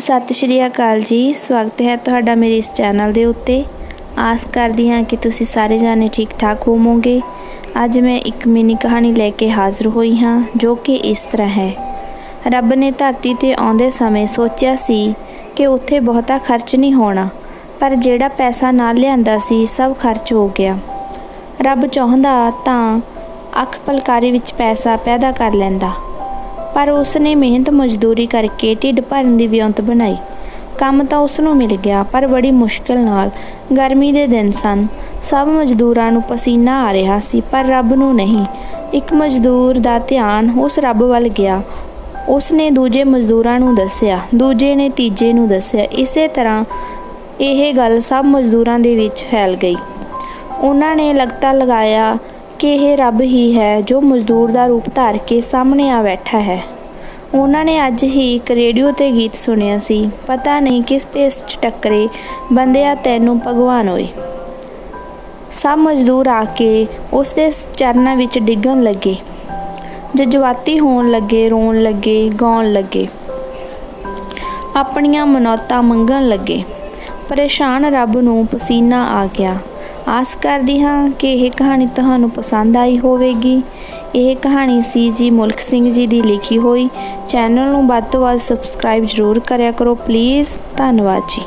ਸਤਿ ਸ਼੍ਰੀ ਅਕਾਲ ਜੀ, ਸਵਾਗਤ ਹੈ ਤੁਹਾਡਾ ਮੇਰੇ ਇਸ ਚੈਨਲ ਦੇ ਉੱਤੇ। ਆਸ ਕਰਦੀ ਹਾਂ ਕਿ ਤੁਸੀਂ ਸਾਰੇ ਜਾਣੇ ਠੀਕ ਠਾਕ ਹੋਵੋਗੇ। ਅੱਜ ਮੈਂ ਇੱਕ ਮਿੰਨੀ ਕਹਾਣੀ ਲੈ ਕੇ ਹਾਜ਼ਰ ਹੋਈ ਹਾਂ, ਜੋ ਕਿ ਇਸ ਤਰ੍ਹਾਂ ਹੈ। ਰੱਬ ਨੇ ਧਰਤੀ ਤੇ ਆਉਂਦੇ ਸਮੇਂ ਸੋਚਿਆ ਸੀ ਕਿ ਉੱਥੇ ਬਹੁਤਾ ਖਰਚ ਨਹੀਂ ਹੋਣਾ, ਪਰ ਜਿਹੜਾ ਪੈਸਾ ਨਾਲ ਲਿਆਂਦਾ ਸੀ, ਸਭ ਖਰਚ ਹੋ ਗਿਆ। ਰੱਬ ਚਾਹੁੰਦਾ ਤਾਂ ਅੱਖ ਪਲਕਾਰੀ ਵਿੱਚ ਪੈਸਾ ਪੈਦਾ ਕਰ ਲੈਂਦਾ। ਪਰ ਉਸ ਨੇ ਮਿਹਨਤ ਮਜ਼ਦੂਰੀ ਕਰਕੇ ਢਿੱਡ ਭਰਨ ਦੀ ਵਿਉਂਤ ਬਣਾਈ। ਕੰਮ ਤਾਂ ਉਸ ਨੂੰ ਮਿਲ ਗਿਆ, ਪਰ ਬੜੀ ਮੁਸ਼ਕਲ ਨਾਲ। ਗਰਮੀ ਦੇ ਦਿਨ ਸਨ। ਸਭ ਮਜ਼ਦੂਰਾਂ ਨੂੰ ਪਸੀਨਾ ਆ ਰਿਹਾ ਸੀ, ਪਰ ਰੱਬ ਨੂੰ ਨਹੀਂ। ਇੱਕ ਮਜ਼ਦੂਰ ਦਾ ਧਿਆਨ ਉਸ ਰੱਬ ਵੱਲ ਗਿਆ। ਉਸ ਨੇ ਦੂਜੇ ਮਜ਼ਦੂਰਾਂ ਨੂੰ ਦੱਸਿਆ, ਦੂਜੇ ਨੇ ਤੀਜੇ ਨੂੰ ਦੱਸਿਆ। ਇਸੇ ਤਰ੍ਹਾਂ ਇਹ ਗੱਲ ਸਭ ਮਜ਼ਦੂਰਾਂ ਦੇ ਵਿੱਚ ਫੈਲ ਗਈ। ਉਹਨਾਂ ਨੇ ਲਗਤਾ ਲਗਾਇਆ ਕਿ ਇਹ ਰੱਬ ਹੀ ਹੈ ਜੋ ਮਜ਼ਦੂਰ ਦਾ ਰੂਪ ਧਾਰ ਕੇ ਸਾਹਮਣੇ ਆ ਬੈਠਾ ਹੈ। ਉਹਨਾਂ ਨੇ ਅੱਜ ਹੀ ਇੱਕ ਰੇਡੀਓ ਤੇ ਗੀਤ ਸੁਣਿਆ ਸੀ। ਪਤਾ ਨਹੀਂ ਕਿਸ ਪੇਸ ਚ ਟੱਕਰੇ ਬੰਦਿਆ ਤੈਨੂੰ ਭਗਵਾਨ ਹੋਏ ਸਭ ਮਜ਼ਦੂਰ ਆ ਕੇ ਉਸ ਦੇ ਚਰਨਾਂ ਵਿੱਚ ਡਿੱਗਣ ਲੱਗੇ। ਜਜ਼ਬਾਤੀ ਹੋਣ ਲੱਗੇ, ਰੋਣ ਲੱਗੇ, ਗਾਉਣ ਲੱਗੇ। ਆਪਣੀਆਂ ਮਨੌਤਾਂ ਮੰਗਣ ਲੱਗੇ। ਪਰੇਸ਼ਾਨ ਰੱਬ ਨੂੰ ਪਸੀਨਾ ਆ ਗਿਆ। ਆਸ ਕਰਦੀ ਹਾਂ ਕਿ ਇਹ ਕਹਾਣੀ ਤੁਹਾਨੂੰ ਪਸੰਦ ਆਈ ਹੋਵੇਗੀ। ਇਹ ਕਹਾਣੀ ਸੀ ਜੀ ਮੁਲਕ ਸਿੰਘ ਜੀ ਦੀ ਲਿਖੀ ਹੋਈ। ਚੈਨਲ ਨੂੰ ਵੱਧ ਤੋਂ ਵੱਧ ਸਬਸਕ੍ਰਾਈਬ ਜ਼ਰੂਰ ਕਰਿਆ ਕਰੋ। ਪਲੀਜ਼, ਧੰਨਵਾਦ ਜੀ।